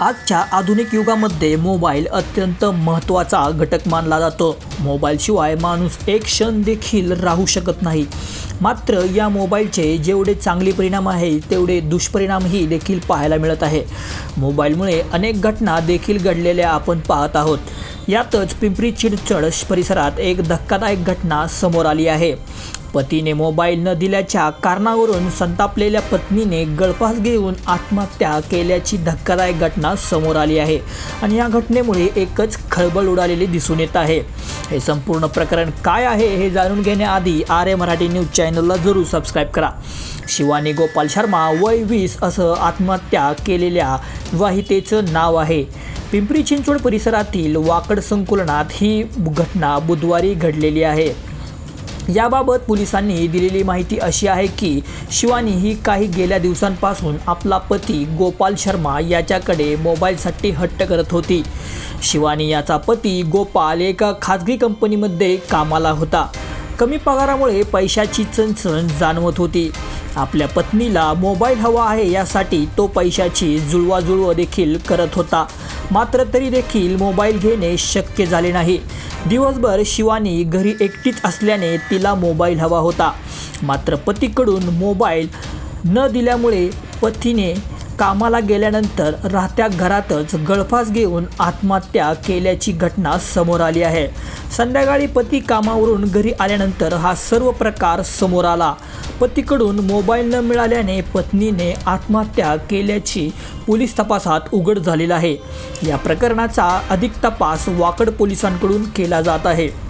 आजच्या आधुनिक युगामध्ये मोबाईल अत्यंत महत्त्वाचा घटक मानला जातो. मोबाईलशिवाय माणूस एक क्षण देखील राहू शकत नाही. मात्र या मोबाईलचे जेवढे चांगले परिणाम आहे तेवढे दुष्परिणामही देखील पाहायला मिळत आहे. मोबाईलमुळे अनेक घटना देखील घडलेल्या आपण पाहत आहोत. यातच पिंपरी चिडचड परिसरात एक धक्कादायक घटना समोर आली आहे. पतीने मोबाईल न दिल्याच्या कारणावरून संतापलेल्या पत्नीने गळफास घेऊन आत्महत्या केल्याची धक्कादायक घटना समोर आली आहे. आणि या घटनेमुळे एकच खळबळ उडालेली दिसून येत आहे. हे संपूर्ण प्रकरण काय आहे हे जाणून घेण्याआधी आर ए मराठी न्यूज चॅनलला जरूर सबस्क्राईब करा. शिवानी गोपाल शर्मा वय वीस असं आत्महत्या केलेल्या वाहितेचं नाव आहे. पिंपरी चिंचवड परिसरातील वाकड संकुलनात ही घटना बुधवारी घडलेली आहे. याबाबत पोलिसांनी दिलेली माहिती अशी आहे की शिवानी ही काही गेल्या दिवसांपासून आपला पती गोपाल शर्मा याच्याकडे मोबाईलसाठी हट्ट करत होती. शिवानी याचा पती गोपाल एका खाजगी कंपनीमध्ये कामाला होता. कमी पगारामुळे पैशाची चणचण जाणवत होती. आपल्या पत्नीला मोबाईल हवा आहे यासाठी तो पैशाची जुळवाजुळव देखील करत होता. मात्र तरी देखील मोबाईल घेणे शक्य झाले नाही. दिवसभर शिवानी घरी एकटीच असल्याने तिला मोबाईल हवा होता. मात्र पतीकडून मोबाईल न दिल्यामुळे पतीने कामाला गेल्यानंतर राहत्या घरातच गळफास घेऊन आत्महत्या केल्याची घटना समोर आली आहे. संध्याकाळी पती कामावरून घरी आल्यानंतर हा सर्व प्रकार समोर आला. पतीकडून मोबाईल न मिळाल्याने पत्नीने आत्महत्या केल्याची पोलीस तपासात उघड झालेला आहे. या प्रकरणाचा अधिक तपास वाकड पोलिसांकडून केला जात आहे.